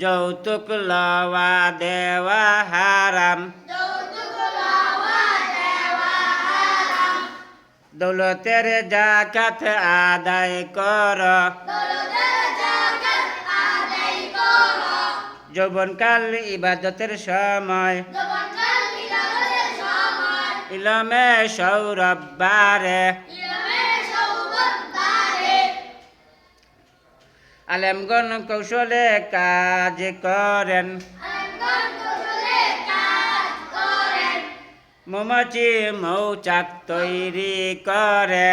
যৌতুক লওয়া দেওয়া হারাম। দৌলতের জাকাত আদায় কর। যৌবনকাল ইবাদতের সময়। ইলমে সৌরভ বারে। আলেমগণ কৌশলে কাজ করেন। মোমাচি মৌচাক তৈরি করে।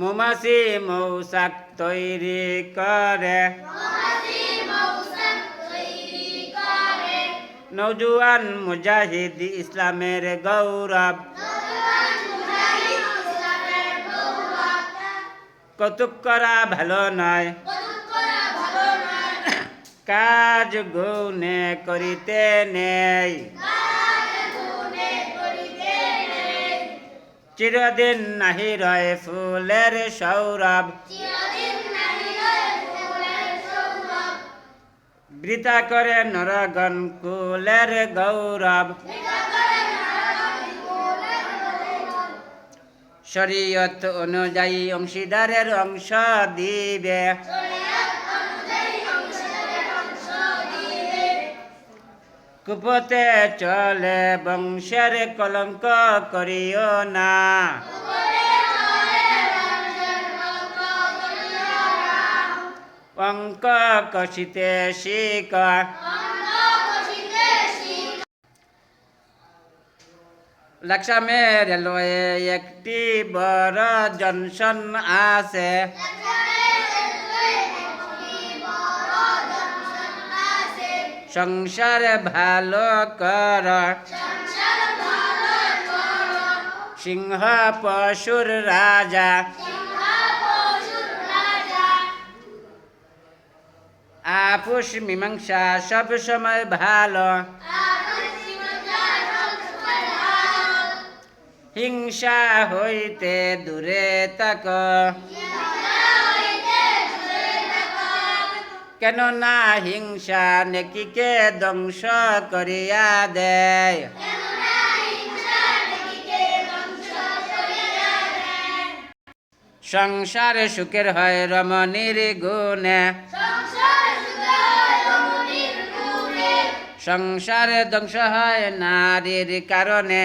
মোমাসি মৌচাক তৈরি করে। নৌজুয়ান মুজাহিদ ইসলামের গৌরব। কৌতুক করা ভালো নয়। কাজ গুনে করিতে নেই। চিরদিন নাহি রয় ফুলের সৌরভ। বৃতা করে নরগণ কুলের গৌরব। শরীয়ত অনুযায়ী অংশীদারের অংশ দিবে। কুপতে চলে বংশের কলঙ্ক করিও না। অঙ্ক কষিতে শিক লাকসামে রেলওয়ে একটি বড় জনসন আছে সংসার ভালো কর সিংহ পশুর রাজা আপুষ মীমাংসা সব সময় ভালো হিংসা হইতে দূরে তাক কেননা হিংসা নেকিকে ধ্বংস করিয়া দেয়। সংসার সুখের হয় রমণীর গুণে। সংসার ধ্বংস হয় নারীর কারণে।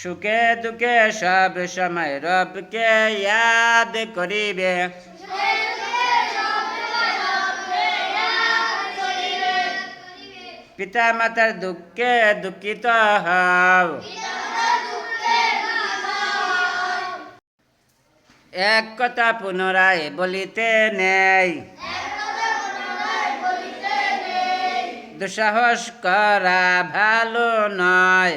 সুখে দুঃখে সব সময় রবকে ইয়াদ করিবে। পিতা মাতার দুঃখে দুঃখিত হও। এক কথা পুনরায় বলিতে নেই। দুঃসাহস করা ভালো নয়।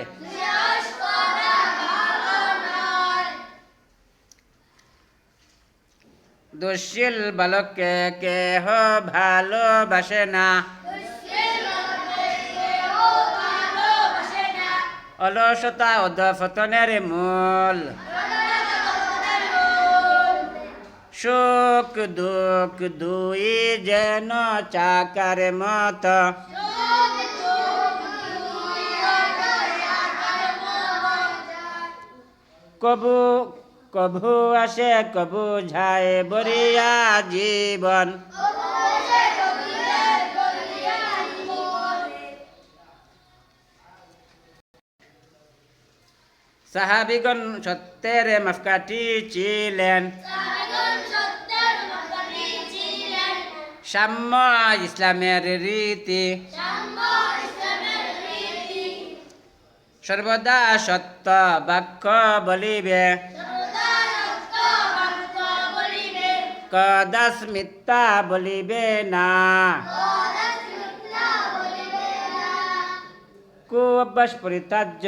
দুশীল বালককে কেহ ভালোবাসে না। অলসতা অধপতনের মূল। সুখ দুঃখ দুই যেন চাকার মত। কবু কভু আসে কবু যায় বরিয়া জীবন। সাহাবিগণ সত্যের মফকাটি ছিলেন। সাম্য ইসলামের রীতি। সর্বদা সত্য বাক্য বলিবে। কদাস মিথ্যা বলিবে না। কুঅভ্যাস পরিত্যাজ্য।